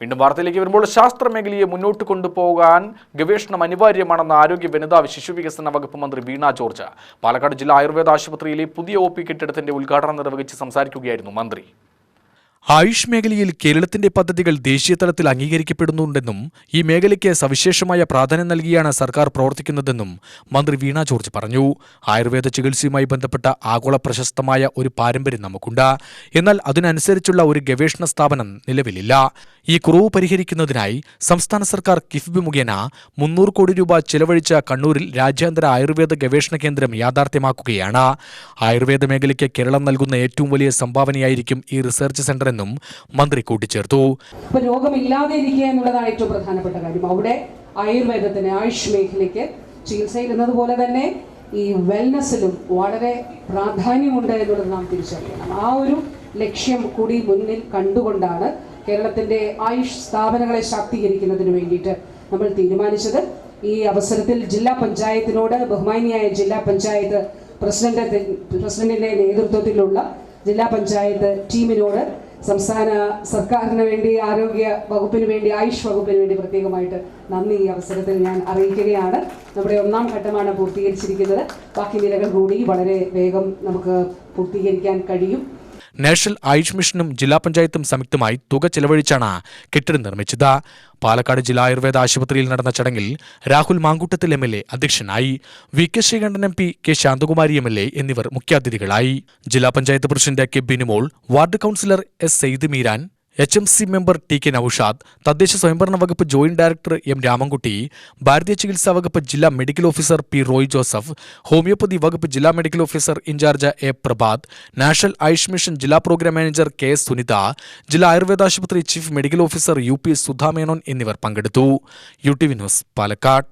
വീണ്ടും വാർത്തയിലേക്ക് വരുമ്പോൾ ശാസ്ത്ര മേഖലയെ മുന്നോട്ട് കൊണ്ടുപോകാൻ ഗവേഷണം അനിവാര്യമാണെന്ന് ആരോഗ്യ വനിതാ ശിശു വികസന വകുപ്പ് മന്ത്രി വീണ ജോർജ്. പാലക്കാട് ജില്ലാ ആയുർവേദ ആശുപത്രിയിലെ പുതിയ ഒ പി കെട്ടിടത്തിന്റെ ഉദ്ഘാടനം നിർവഹിച്ച് സംസാരിക്കുകയായിരുന്നു മന്ത്രി. ആയുഷ് മേഖലയിൽ കേരളത്തിന്റെ പദ്ധതികൾ ദേശീയ തലത്തിൽ അംഗീകരിക്കപ്പെടുന്നുണ്ടെന്നും ഈ മേഖലയ്ക്ക് സവിശേഷമായ പ്രാധാന്യം നൽകിയാണ് സർക്കാർ പ്രവർത്തിക്കുന്നതെന്നും മന്ത്രി വീണ ജോർജ് പറഞ്ഞു. ആയുർവേദ ചികിത്സയുമായി ബന്ധപ്പെട്ട ആഗോള പ്രശസ്തമായ ഒരു പാരമ്പര്യം നമുക്കുണ്ട്. എന്നാൽ അതിനനുസരിച്ചുള്ള ഒരു ഗവേഷണ സ്ഥാപനം നിലവിലില്ല. ഈ കുറവ് പരിഹരിക്കുന്നതിനായി സംസ്ഥാന സർക്കാർ കിഫ്ബി മുഖേന മുന്നൂറ് കോടി രൂപ ചെലവഴിച്ച കണ്ണൂരിൽ രാജ്യാന്തര ആയുർവേദ ഗവേഷണ കേന്ദ്രം യാഥാർത്ഥ്യമാക്കുകയാണ്. ആയുർവേദ മേഖലയ്ക്ക് കേരളം നൽകുന്ന ഏറ്റവും വലിയ സംഭാവനയായിരിക്കും ഈ റിസർച്ച് സെന്റർ എന്നും മന്ത്രി കൂട്ടിച്ചേർത്തു. രോഗമില്ലാതെ ഇരിക്കുക എന്നുള്ളതാണ് കാര്യം. അവിടെ ആയുർവേദത്തിന് ആയുഷ് മേഖലയ്ക്ക് ചികിത്സയിൽ എന്നതുപോലെ തന്നെ ഈ വെൽനസ്സിലും വളരെ പ്രാധാന്യമുണ്ട് എന്നുള്ളത് നാം തിരിച്ചറിയണം. ആ ഒരു ലക്ഷ്യം കൂടി മുന്നിൽ കണ്ടുകൊണ്ടാണ് കേരളത്തിന്റെ ആയുഷ് സ്ഥാപനങ്ങളെ ശാക്തീകരിക്കുന്നതിന് വേണ്ടിയിട്ട് നമ്മൾ തീരുമാനിച്ചത്. ഈ അവസരത്തിൽ ജില്ലാ പഞ്ചായത്തിനോട് ബഹുമാനിയായ ജില്ലാ പഞ്ചായത്ത് പ്രസിഡന്റ് പ്രസിഡന്റിന്റെ നേതൃത്വത്തിലുള്ള ജില്ലാ പഞ്ചായത്ത് ടീമിനോട് സംസ്ഥാന സർക്കാരിന് വേണ്ടി ആരോഗ്യ വകുപ്പിന് വേണ്ടി ആയുഷ് വകുപ്പിന് വേണ്ടി പ്രത്യേകമായിട്ട് നന്ദി ഈ അവസരത്തിൽ ഞാൻ അറിയിക്കുകയാണ്. നമ്മുടെ ഒന്നാം ഘട്ടമാണ് പൂർത്തീകരിച്ചിരിക്കുന്നത്. ബാക്കി നിലകൾ കൂടി വളരെ വേഗം നമുക്ക് പൂർത്തീകരിക്കാൻ കഴിയും. നാഷണൽ ആയുഷ് മിഷനും ജില്ലാ പഞ്ചായത്തും സംയുക്തമായി തുക ചെലവഴിച്ചാണ് കെട്ടിടം നിർമ്മിച്ചത്. പാലക്കാട് ജില്ലാ ആയുർവേദ ആശുപത്രിയിൽ നടന്ന ചടങ്ങിൽ Rahul Mankoottathil M L A അധ്യക്ഷനായി V K Sreekandan M P K Santhakumari M L A എന്നിവർ മുഖ്യാതിഥികളായി. ജില്ലാ panchayat president K Binumol ward councillor S Syed Meeran H M C member T K Noushad തദ്ദേശ സ്വയംഭരണ വകുപ്പ് joint director M Ramankutty ഭാരതീയ ചികിത്സാ വകുപ്പ് ജില്ലാ medical officer P Roy Joseph homeopathy വകുപ്പ് ജില്ലാ medical officer in-charge A Prabhat national AYUSH mission ജില്ലാ programme manager K Sunitha ജില്ലാ ആയുർവേദ ആശുപത്രി chief medical officer U P Sudha Menon എന്നിവർ പങ്കെടുത്തു. U T V news Palakkad.